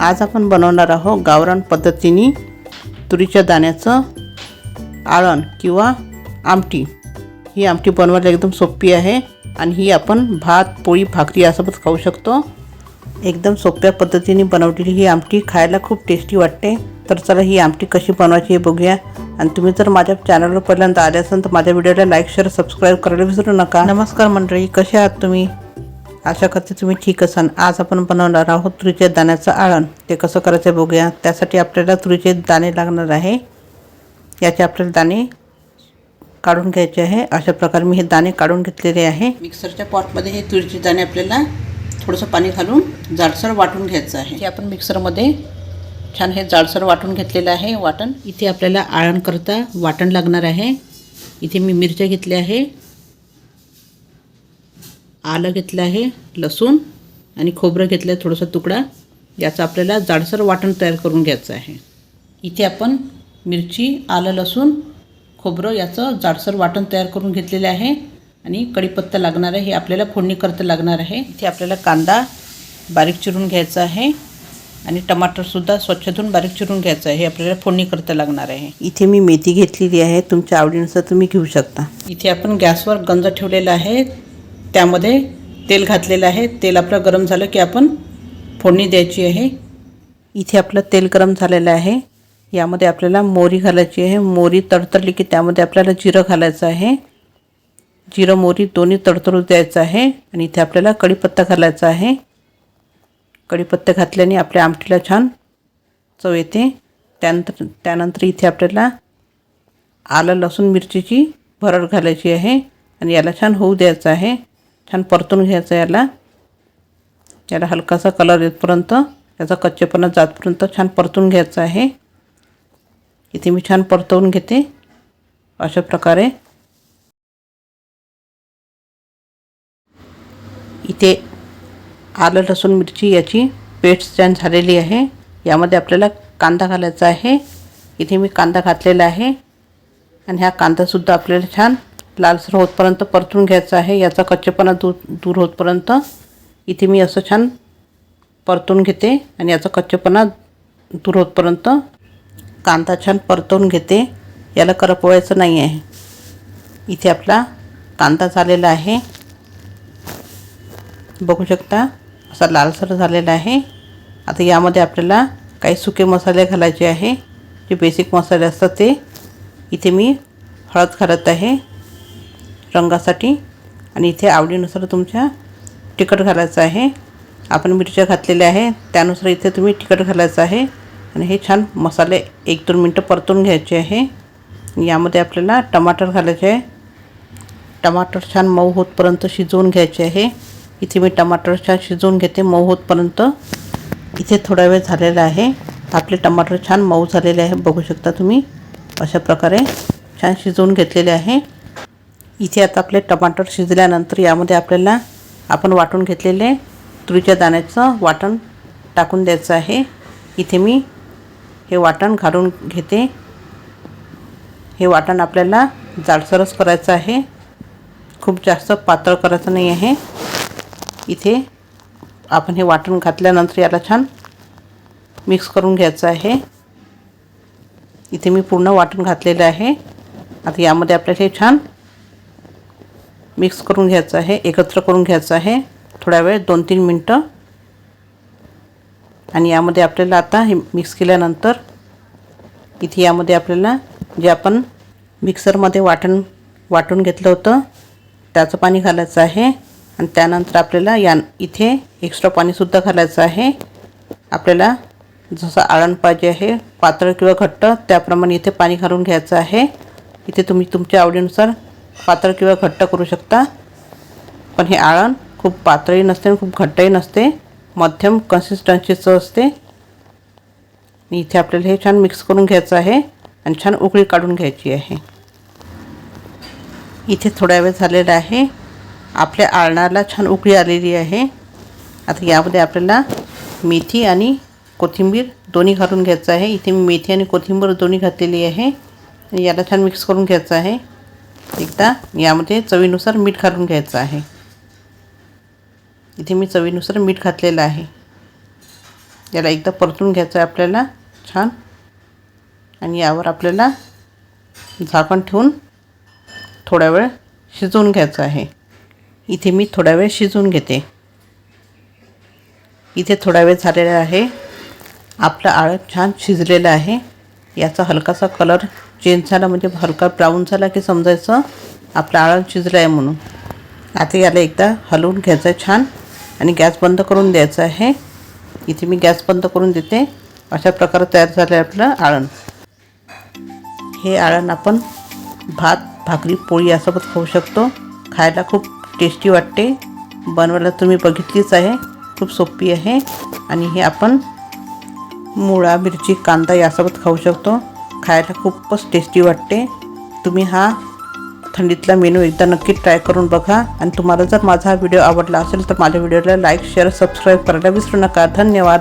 आज आपण बनवणार आहोत गावरान पद्धतीने तुरीच्या दाण्याचं आळण किंवा आमटी. ही आमटी बनवायला एकदम सोपी आहे आणि ही आपण भात पोळी भाकरी यासोबत खाऊ शकतो. एकदम सोप्या पद्धतीने बनवलेली ही आमटी खायला खूप टेस्टी वाटते. तर चला ही आमटी कशी बनवायची हे बघूया. आणि तुम्ही जर माझ्या चॅनलवर पहिल्यांदा आले असाल तर माझ्या व्हिडिओला लाईक शेअर सबस्क्राईब करायला विसरू नका. नमस्कार मंडळी कसे आहात तुम्ही? आशा करते तुम्ही ठीक असाल. आज आपण बनवणार आहोत तुरीच्या दाण्याचं आळण. ते कसं करायचं बघूया. त्यासाठी आपल्याला तुरीचे दाणे लागणार आहे. याचे आपल्याला दाणे काढून घ्यायचे आहे. अशा प्रकारे मी हे दाणे काढून घेतलेले आहे. मिक्सरच्या पॉटमध्ये हे तुरीचे दाणे आपल्याला थोडंसं पाणी घालून जाडसर वाटून घ्यायचं आहे. हे आपण मिक्सरमध्ये छान हे जाडसर वाटून घेतलेलं आहे. वाटण इथे आपल्याला आळण करता वाटण लागणार आहे. इथे मी मिरच्या घेतल्या आहे. आलं घेतलं आहे लसूण आणि खोबरं घेतलं आहे थोडंसं तुकडा. याचं आपल्याला जाडसर वाटण तयार करून घ्यायचं आहे. इथे आपण मिरची आलं लसूण खोबरं याचं जाडसर वाटण तयार करून घेतलेलं आहे. आणि कढीपत्ता लागणार आहे हे आपल्याला फोडणी करता लागणार आहे. इथे आपल्याला कांदा बारीक चिरून घ्यायचा आहे. आणि टमाटरसुद्धा स्वच्छ धुवून बारीक चिरून घ्यायचं आहे हे आपल्याला फोडणी करता लागणार आहे. इथे मी मेथी घेतलेली आहे तुमच्या आवडीनुसार तुम्ही घेऊ शकता. इथे आपण गॅसवर गंज ठेवलेला आहे. त्यामध्ये तेल घातलेलं आहे. तेल आपलं गरम झालं की आपण फोडणी द्यायची आहे. इथे आपलं तेल गरम झालेलं आहे. यामध्ये आपल्याला मोरी घालायची आहे. मोरी तडतडली की त्यामध्ये आपल्याला जिरं घालायचं आहे. जिरं मोरी दोन्ही तडतडू द्यायचं आहे. आणि इथे आपल्याला कढीपत्ता घालायचा आहे. कढीपत्ता घातल्याने आपल्या आमटीला छान चव येते. त्यानंतर त्यानंतर इथे आपल्याला आलं लसूण मिरचीची भरड घालायची आहे. आणि याला छान होऊ द्यायचं आहे. छान परतून घ्यायचं याला. याला हलकासा कलर येतपर्यंत याचा कच्चेपणा जातपर्यंत छान परतून घ्यायचं आहे. इथे मी छान परतवून घेते. अशा प्रकारे. इथे आलं लसूण मिरची याची पेस्ट छान झालेली आहे. यामध्ये आपल्याला कांदा घालायचा आहे. इथे मी कांदा घातलेला आहे. आणि हा कांदासुद्धा आपल्याला छान लालसर होतपर्यंत परतून घ्यायचं आहे. याचा कच्चेपणा दूर दूर होतपर्यंत इथे मी असं छान परतून घेते आणि याचा कच्चेपणा दूर होतपर्यंत कांदा छान परतवून घेते. याला करपवायचं नाही आहे. इथे आपला कांदा झालेला आहे. बघू शकता असा लालसर झालेला आहे. आता यामध्ये आपल्याला काही सुके मसाले घालायचे आहे. जे बेसिक मसाले असतात ते. इथे मी हळद घालत आहे. रंगासाठी. आणि इथे आवडीनुसार तुमच्या तिखट घालायचं आहे. आपण मिरच्या घातलेल्या आहे. त्यानुसार इथे तुम्ही तिखट घालायचं आहे. आणि हे छान मसाले एक दोन मिनटं परतून घ्यायचे आहे. यामध्ये आपल्याला टमाटर घालायचे आहे. टमाटर छान मऊ होतपर्यंत शिजवून घ्यायचे आहे. इथे मी टमाटर छान शिजवून घेते मऊ होतपर्यंत. इथे थोडा वेळ झालेला आहे. आपले टमाटर छान मऊ झालेले आहे. बघू शकता तुम्ही. अशा प्रकारे छान शिजवून घेतलेले आहे. इथे आता आपले टमाटर शिजल्यानंतर यामध्ये आपल्याला आपण वाटून घेतलेले तुरीच्या दाण्याचं वाटण टाकून द्यायचं आहे. इथे मी हे वाटण घालून घेते. हे वाटण आपल्याला जाडसरच करायचं आहे. खूप जास्त पातळ करायचं नाही आहे. इथे आपण हे वाटण घातल्यानंतर याला छान मिक्स करून घ्यायचं आहे. इथे मी पूर्ण वाटण घातलेलं आहे. आता यामध्ये आपल्याला हे छान मिक्स करून घ्यायचं आहे एकत्र करून घ्यायचं आहे. थोड्या वेळ दोन तीन मिनटं. आणि यामध्ये आपल्याला आता हे मिक्स केल्यानंतर इथे यामध्ये आपल्याला जे आपण मिक्सरमध्ये वाटण वाटून घेतलं होतं त्याचं पाणी घालायचं आहे. आणि त्यानंतर आपल्याला या इथे एक्स्ट्रा पाणीसुद्धा घालायचं आहे. आपल्याला जसं आळण पाहिजे आहे पातळ किंवा घट्ट त्याप्रमाणे इथे पाणी घालून घ्यायचं आहे. इथे तुम्ही तुमच्या आवडीनुसार पातळ किंवा घट्ट करू शकता. पण हे आळण खूप पातळही नसते आणि खूप घट्टही नसते. मध्यम कन्सिस्टन्सीचं असते. इथे आपल्याला हे छान मिक्स करून घ्यायचं आहे आणि छान उकळी काढून घ्यायची आहे. इथे थोडा वेळ झालेला आहे. आपल्या आळणाला छान उकळी आलेली आहे. आता यामध्ये आपल्याला मेथी आणि कोथिंबीर दोन्ही घालून घ्यायचं आहे. इथे मी मेथी आणि कोथिंबीर दोन्ही घातलेली आहे. याला छान मिक्स करून घ्यायचं आहे. एकदा यामध्ये चवीनुसार मीठ घालून घ्यायचं आहे. इथे मी चवीनुसार मीठ घातलेलं आहे. याला एकदा परतून घ्यायचं आहे आपल्याला. छान. आणि यावर आपल्याला झाकण ठेवून थोड्या वेळ शिजवून घ्यायचं आहे. इथे मी थोडा वेळ शिजवून घेते. इथे थोडा वेळ झालेला आहे. आपलं आळं छान शिजलेलं आहे. याचा हलकासा कलर चेंज झाला म्हणजे हलका ब्राऊन झाला की समजायचं आपलं आळण शिजलं आहे म्हणून. आता याला एकदा हलवून घ्यायचं आहे छान आणि गॅस बंद करून द्यायचा आहे. इथे मी गॅस बंद करून देते. अशा प्रकारे तयार झालं आहे आपलं आळण. हे आळण आपण भात भाकरी पोळी यासोबत खाऊ शकतो. खायला खूप टेस्टी वाटते. बनवायला तुम्ही बघितलीच आहे. खूप सोपी आहे. आणि हे आपण मुळा मिरची कांदा यासोबत खाऊ शकतो. खायला खूपच टेस्टी वाटते. तुम्ही हा थंडीतला मेनू एकदा नक्की ट्राय करून बघा. आणि तुम्हाला जर माझा हा व्हिडिओ आवडला असेल तर माझ्या व्हिडिओला लाईक शेअर सबस्क्राईब करायला विसरू नका. धन्यवाद.